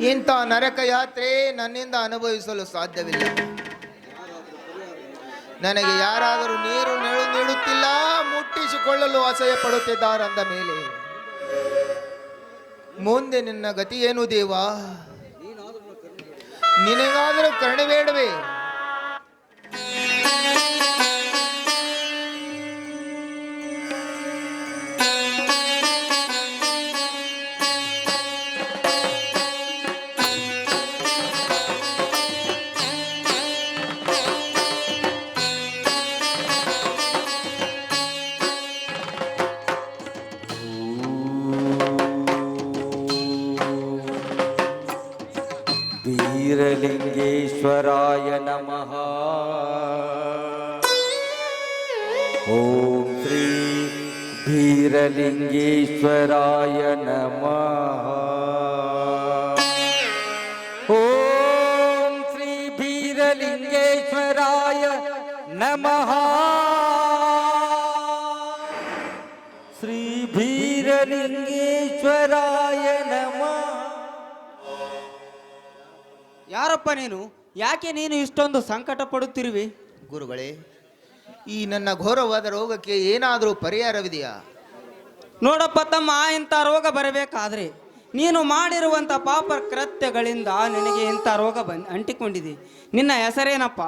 ಇಂಥ ನರಕ ಯಾತ್ರೆ ನನ್ನಿಂದ ಅನುಭವಿಸಲು ಸಾಧ್ಯವಿಲ್ಲ. ನನಗೆ ಯಾರಾದರೂ ನೀರು ನೆಳು ನೀಡುತ್ತಿಲ್ಲ, ಮುಟ್ಟಿಸಿಕೊಳ್ಳಲು ಅಸಹ್ಯ ಪಡುತ್ತಿದ್ದಾರಂದ ಮೇಲೆ. ಮುಂದೆ ನಿನ್ನ ಗತಿ ಏನು ದೇವಾ? ನಿನಗಾದರೂ ಕರುಣೆ ಬೇಡವೇ? ಕ್ಷೀರಲಿಂಗೇಶ್ವರಾಯ ನಮಃ. ಓಂ ಶ್ರೀ ಭೀರಲಿಂಗೇಶ್ವರಾಯ ನಮಃ. ಶ್ರೀ ಕ್ಷೀರಲಿಂಗೇಶ್ವರಾಯ ನಮಃ. ಯಾರಪ್ಪ ನೀನು? ಯಾಕೆ ನೀನು ಇಷ್ಟೊಂದು ಸಂಕಟ ಪಡುತ್ತಿರುವೆ ಗುರುಗಳೇ ಈ ನನ್ನ ಘೋರವಾದ ರೋಗಕ್ಕೆ ಏನಾದರೂ ಪರಿಹಾರವಿದೆಯಾ? ನೋಡಪ್ಪ ತಮ್ಮ ಇಂಥ ರೋಗ ಬರಬೇಕಾದ್ರೆ ನೀನು ಮಾಡಿರುವಂಥ ಪಾಪ ಕೃತ್ಯಗಳಿಂದ ನಿನಗೆ ಇಂಥ ರೋಗ ಬಂದ್ ಅಂಟಿಕೊಂಡಿದೆ. ನಿನ್ನ ಹೆಸರೇನಪ್ಪ?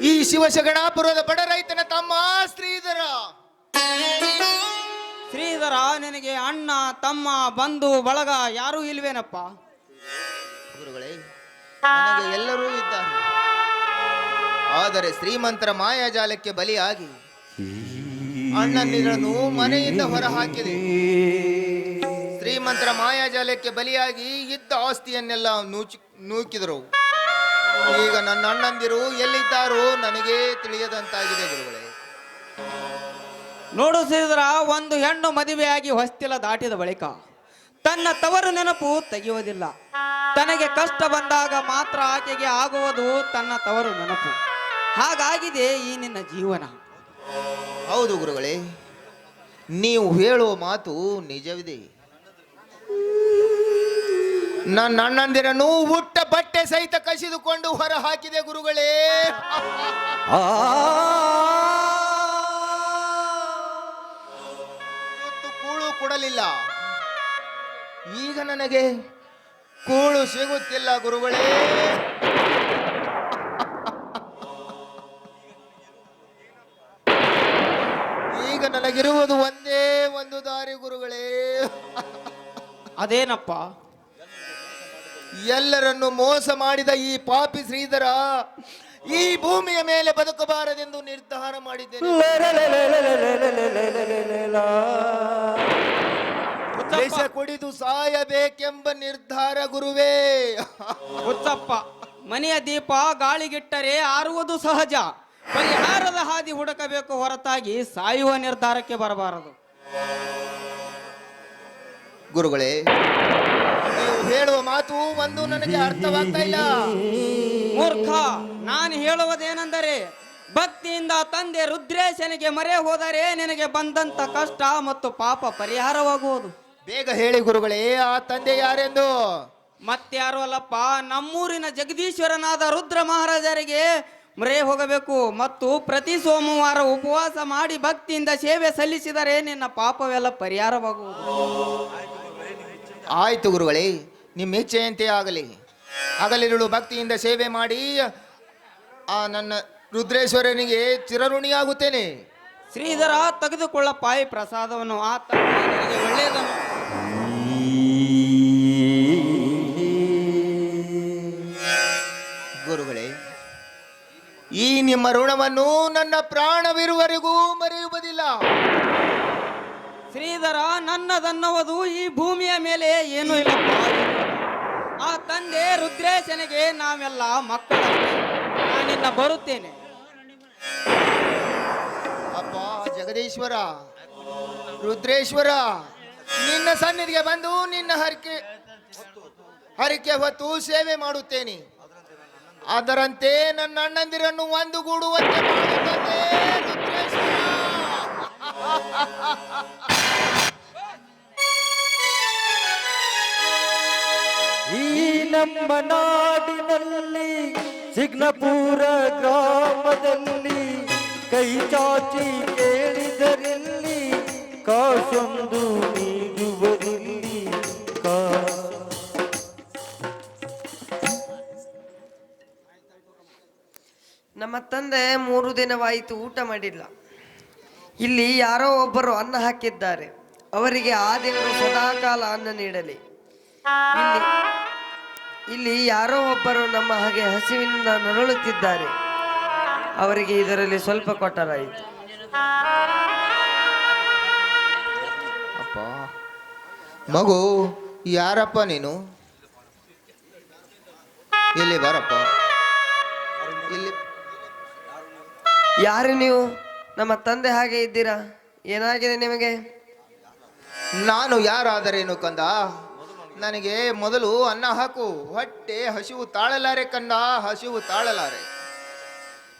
ಈ ಶಿವಶಗಣಾಪುರದ ಬಡ ರೈತನ ತಮ್ಮ ಶ್ರೀಧರ. ಶ್ರೀಧರ ನಿನಗೆ ಅಣ್ಣ ತಮ್ಮ ಬಂಧು ಬಳಗ ಯಾರೂ ಇಲ್ವೇನಪ್ಪ? ಗುರುಗಳೇ ಎಲ್ಲರೂ ಇದ್ದಾರೆ. ಆದರೆ ಶ್ರೀಮಂತರ ಮಾಯಾಜಾಲಕ್ಕೆ ಬಲಿಯಾಗಿ ಅಣ್ಣನಿರನ್ನು ಮನೆಯಿಂದ ಹೊರಹಾಕಿದೆ. ಶ್ರೀಮಂತರ ಮಾಯಾಜಾಲಕ್ಕೆ ಬಲಿಯಾಗಿ ಇದ್ದ ಆಸ್ತಿಯನ್ನೆಲ್ಲ ನೂಚಿ ನೂಕಿದರು. ಈಗ ನನ್ನ ಅಣ್ಣಂದಿರು ಎಲ್ಲಿದ್ದಾರೋ ನನಗೆ ತಿಳಿಯದಂತಾಗಿದೆ ಗುರುಗಳೇ. ನೋಡು ಸಿದ್ರ ಒಂದು ಹೆಣ್ಣು ಮದುವೆಯಾಗಿ ಹೊಸ್ತಿಲ ದಾಟಿದ ಬಳಿಕ ತನ್ನ ತವರು ನೆನಪು ತೆಗೆಯುವುದಿಲ್ಲ. ತನಗೆ ಕಷ್ಟ ಬಂದಾಗ ಮಾತ್ರ ಆಕೆಗೆ ಆಗುವುದು ತನ್ನ ತವರು ನೆನಪು. ಹಾಗಾಗಿದೆ ಈ ನಿನ್ನ ಜೀವನ. ಹೌದು ಗುರುಗಳೇ ನೀವು ಹೇಳುವ ಮಾತು ನಿಜವಿದೆ. ನನ್ನ ಅಣ್ಣಂದಿರನ್ನು ಹುಟ್ಟ ಬಟ್ಟೆ ಸಹಿತ ಕಸಿದುಕೊಂಡು ಹೊರ ಹಾಕಿದೆ ಗುರುಗಳೇ ಇವತ್ತು ಕೂಳು ಕೊಡಲಿಲ್ಲ. ಈಗ ನನಗೆ ಕೂಳು ಸಿಗುತ್ತಿಲ್ಲ ಗುರುಗಳೇ. ಈಗ ಒಂದೇ ಒಂದು ದಾರಿ ಗುರುಗಳೇ ಅದೇನಪ್ಪ ಎಲ್ಲರನ್ನು ಮೋಸ ಮಾಡಿದ ಈ ಪಾಪಿ ಶ್ರೀಧರ ಈ ಭೂಮಿಯ ಮೇಲೆ ಬದುಕಬಾರದೆಂದು ನಿರ್ಧಾರ ಮಾಡಿದ್ದೇನೆ ದೇಶ ಕುಡಿದು ಸಾಯಬೇಕೆಂಬ ನಿರ್ಧಾರ ಗುರುವೇ ಉತ್ತಪ್ಪ ಮನೆಯ ದೀಪ ಗಾಳಿಗಿಟ್ಟರೆ ಆರುವುದು ಸಹಜ ಪರಿಹಾರದ ಹಾದಿ ಹುಡುಕಬೇಕು ಹೊರತಾಗಿ ಸಾಯುವ ನಿರ್ಧಾರಕ್ಕೆ ಬರಬಾರದು. ಗುರುಗಳೇ ನೀವು ಹೇಳುವ ಮಾತು ಒಂದು ನನಗೆ ಅರ್ಥವಾಗ್ತಾ ಇಲ್ಲ. ಮೂರ್ಖ ನಾನು ಹೇಳುವುದೇನೆಂದರೆ ಭಕ್ತಿಯಿಂದ ತಂದೆ ರುದ್ರೇಶನಿಗೆ ಮರೆ ಹೋದರೆ ನಿನಗೆ ಬಂದಂತ ಕಷ್ಟ ಮತ್ತು ಪಾಪ ಪರಿಹಾರವಾಗುವುದು. ಬೇಗ ಹೇಳಿ ಗುರುಗಳೇ ಆ ತಂದೆ ಯಾರೆಂದು? ಮತ್ಯಾರು ಅಲ್ಲಪ್ಪ ನಮ್ಮೂರಿನ ಜಗದೀಶ್ವರನಾದ ರುದ್ರ ಮಹಾರಾಜರಿಗೆ ಮೊರೆ ಹೋಗಬೇಕು. ಮತ್ತು ಪ್ರತಿ ಸೋಮವಾರ ಉಪವಾಸ ಮಾಡಿ ಭಕ್ತಿಯಿಂದ ಸೇವೆ ಸಲ್ಲಿಸಿದರೆ ನಿನ್ನ ಪಾಪವೆಲ್ಲ ಪರಿಹಾರವಾಗುವುದು. ಆಯ್ತು ಗುರುಗಳೇ ನಿಮ್ಮ ಇಚ್ಛೆಯಂತೆ ಆಗಲಿ. ಹಗಲಿರುಳು ಭಕ್ತಿಯಿಂದ ಸೇವೆ ಮಾಡಿ ಆ ನನ್ನ ರುದ್ರೇಶ್ವರನಿಗೆ ಚಿರಋಣಿಯಾಗುತ್ತೇನೆ. ಶ್ರೀಧರ ತೆಗೆದುಕೊಳ್ಳಪ್ಪ ಪಾಯಿ ಪ್ರಸಾದವನ್ನು. ಆ ಒಳ್ಳೆಯದನ್ನು ನಿಮ್ಮ ಋಣವನ್ನು ನನ್ನ ಪ್ರಾಣವಿರುವರೆಗೂ ಮರೆಯುವುದಿಲ್ಲ. ಶ್ರೀಧರ ನನ್ನದನ್ನವುದು ಈ ಭೂಮಿಯ ಮೇಲೆ ಏನೂ ಇಲ್ಲ ಆ ತಂದೆ ರುದ್ರೇಶನಿಗೆ ನಾವೆಲ್ಲ ಮಕ್ಕಳ ನಾನಿನ್ನ ಬರುತ್ತೇನೆ. ಅಪ್ಪ ಜಗದೀಶ್ವರ ರುದ್ರೇಶ್ವರ ನಿನ್ನ ಸನ್ನಿಧಿಗೆ ಬಂದು ನಿನ್ನ ಹರಿಕೆ ಹರಿಕೆ ಹೊತ್ತು ಸೇವೆ ಮಾಡುತ್ತೇನೆ. ಅದರಂತೆ ನನ್ನ ಅಣ್ಣಂದಿರನ್ನು ಒಂದುಗೂಡುವಂತೆ ಮಾಡುತ್ತದೆ. ಈ ನಮ್ಮ ನಾಡಿನಲ್ಲಿ ಸಿಗ್ನಪುರ ಗ್ರಾಮದಲ್ಲಿ ಕೈ ಚಾಚಿ ಕೇಳಿದರಲ್ಲಿ ಕಾಸೊಂದು ತಂದೆ ಮೂರು ದಿನವಾಯಿತು ಊಟ ಮಾಡಿಲ್ಲ. ಇಲ್ಲಿ ಯಾರೋ ಒಬ್ಬರು ಅನ್ನ ಹಾಕಿದ್ದಾರೆ. ಅವರಿಗೆ ಆ ದೇವರು ಸದಾಕಾಲ ಅನ್ನ ನೀಡಲಿ. ಇಲ್ಲಿ ಇಲ್ಲಿ ಯಾರೋ ಒಬ್ಬರು ನಮ್ಮ ಹಾಗೆ ಹಸಿವಿನಿಂದ ನರಳುತ್ತಿದ್ದಾರೆ. ಅವರಿಗೆ ಇದರಲ್ಲಿ ಸ್ವಲ್ಪ ಕೊಟ್ಟರಾಯಿತು ಅಪ್ಪ, ಮಗು, ಯಾರಪ್ಪ ನೀನು? ಇಲ್ಲಿ ಬಾರಪ್ಪ. ಇಲ್ಲಿ ಯಾರು ನೀವು? ನಮ್ಮ ತಂದೆ ಹಾಗೆ ಇದ್ದೀರಾ? ಏನಾಗಿದೆ ನಿಮಗೆ? ನಾನು ಯಾರಾದರೇನು ಕಂದ? ನನಗೆ ಮೊದಲು ಅನ್ನ ಹಾಕು. ಹೊಟ್ಟೆ ಹಸಿವು ತಾಳಲಾರೆ ಕಂದ ಹಸಿವು ತಾಳಲಾರೆ.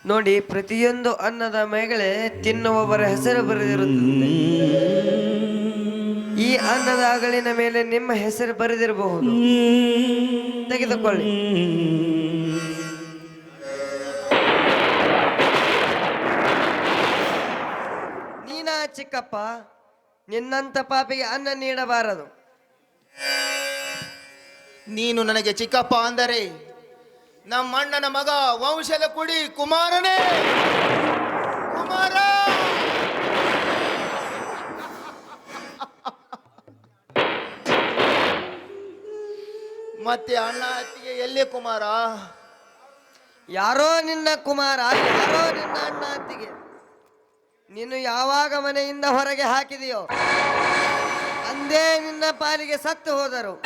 ನೋಡಿ ಪ್ರತಿಯೊಂದು ಅನ್ನದ ಮೇಲೆ ತಿನ್ನುವವರ ಹೆಸರು ಬರೆದಿರುತ್ತದೆ. ಈ ಅನ್ನದ ಅಗಳಿನ ಮೇಲೆ ನಿಮ್ಮ ಹೆಸರು ಬರೆದಿರಬಹುದು. ತೆಗೆದುಕೊಳ್ಳಿ. ಚಿಕ್ಕಪ್ಪ ನಿನ್ನಂತ ಪಾಪಿಗೆ ಅನ್ನ ನೀಡಬಾರದು. ನೀನು ನನಗೆ ಚಿಕ್ಕಪ್ಪ ಅಂದರೆ ನಮ್ಮ ಅಣ್ಣನ ಮಗ ವಂಶದ ಕುಡಿ ಕುಮಾರನೇ. ಕುಮಾರ. ಮತ್ತೆ ಅಣ್ಣ ಅತ್ತಿಗೆ ಎಲ್ಲಿ ಕುಮಾರ? ಯಾರೋ ನಿನ್ನ ಕುಮಾರ ಯಾರೋ ನಿನ್ನ ಅಣ್ಣ ಅತ್ತಿಗೆ. ನೀನು ಯಾವಾಗ ಮನೆಯಿಂದ ಹೊರಗೆ ಹಾಕಿದೆಯೋ ಅಂದೇ ನಿನ್ನ ಪಾಲಿಗೆ ಸತ್ತು ಹೋದರು.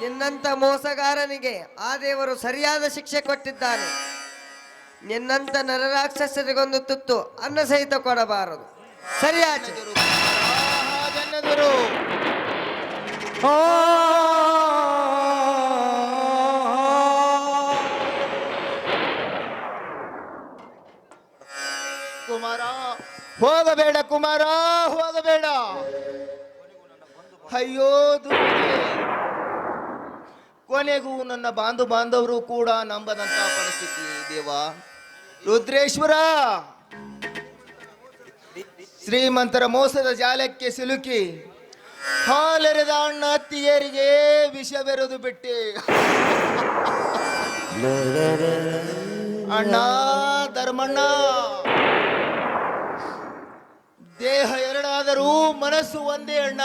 ನಿನ್ನಂತ ಮೋಸಗಾರನಿಗೆ ಆ ದೇವರು ಸರಿಯಾದ ಶಿಕ್ಷೆ ಕೊಟ್ಟಿದ್ದಾನೆ. ನಿನ್ನಂತ ನರರಾಕ್ಷಸರಿಗೊಂದು ತುತ್ತು ಅನ್ನ ಸಹಿತ ಕೊಡಬಾರದು. ಸರಿಯಾಚೆ ಜನ್ನದರು. ಹೋಗಬೇಡ ಕುಮಾರ ಹೋಗಬೇಡ. ಅಯ್ಯೋ. ಕೊನೆಗೂ ನನ್ನ ಬಾಂಧು ಬಾಂಧವರು ಕೂಡ ನಂಬದಂತ ಪರಿಸ್ಥಿತಿ ದೇವ. ರುದ್ರೇಶ್ವರ! ಶ್ರೀಮಂತರ ಮೋಸದ ಜಾಲಕ್ಕೆ ಸಿಲುಕಿ ಹಾಲೆರೆದ ಅಣ್ಣ ಅತ್ತಿಯರಿಗೆ ವಿಷ ಬೆರೆದು ಬಿಟ್ಟೆ. ಅಣ್ಣ ಧರ್ಮಣ್ಣ! ದೇಹ ಎರಡಾದರೂ ಮನಸ್ಸು ಒಂದೇ ಅಣ್ಣ.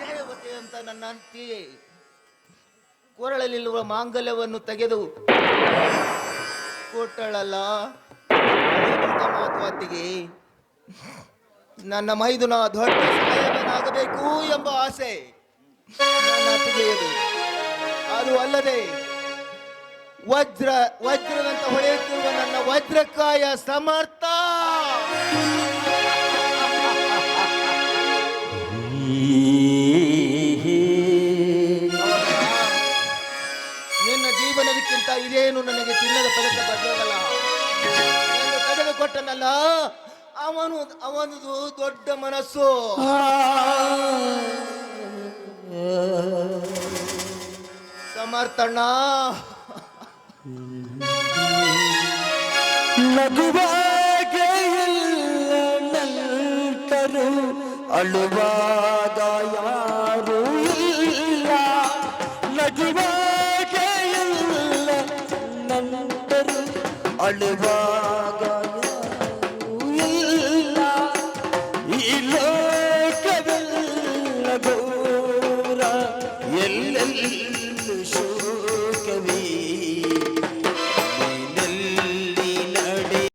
ದೇವತೆ ಅಂತ ನನ್ನ ಅಂತಿಯೇ ಕೊರಳಲ್ಲಿರುವ ಮಾಂಗಲ್ಯವನ್ನು ತೆಗೆದು ಕೊಟ್ಟಳಲ್ಲ. ಅದಕ್ಕಿಂತ ಮಾತು ಅತ್ತಿಗೆ ನನ್ನ ಮೈದುನ ದೊಡ್ಡ ಸಾಯಕನಾಗಬೇಕು ಎಂಬ ಆಸೆ ನನ್ನ ಅತ್ತಿಗೆಯದು ಅದು ಅಲ್ಲದೆ ವಜ್ರ, ವಜ್ರದಂತ ಹೊಳೆಯುತ್ತಿರುವ ನನ್ನ ವಜ್ರಕಾಯ ಸಮರ್ಥ. ನಿನ್ನ ಜೀವನದಕ್ಕಿಂತ ಇದೇನು ನನಗೆ ಚಿನ್ನದ ಪದಕ ಬದಲಾಗಲ್ಲ ಪದಕ ಕೊಟ್ಟನಲ್ಲ ಅವನು, ಅವನದು ದೊಡ್ಡ ಮನಸ್ಸು. ಸಮರ್ಥಣ್ಣ ನಗುವಾಗೆ ಎಲ್ಲ ನಂತರು ಅಳುವಾಗ ಯಾರೂ ಇಲ್ಲ. ನಗುವಾಗೆ ಎಲ್ಲ ನಂತರು ಅಳುವಾಗ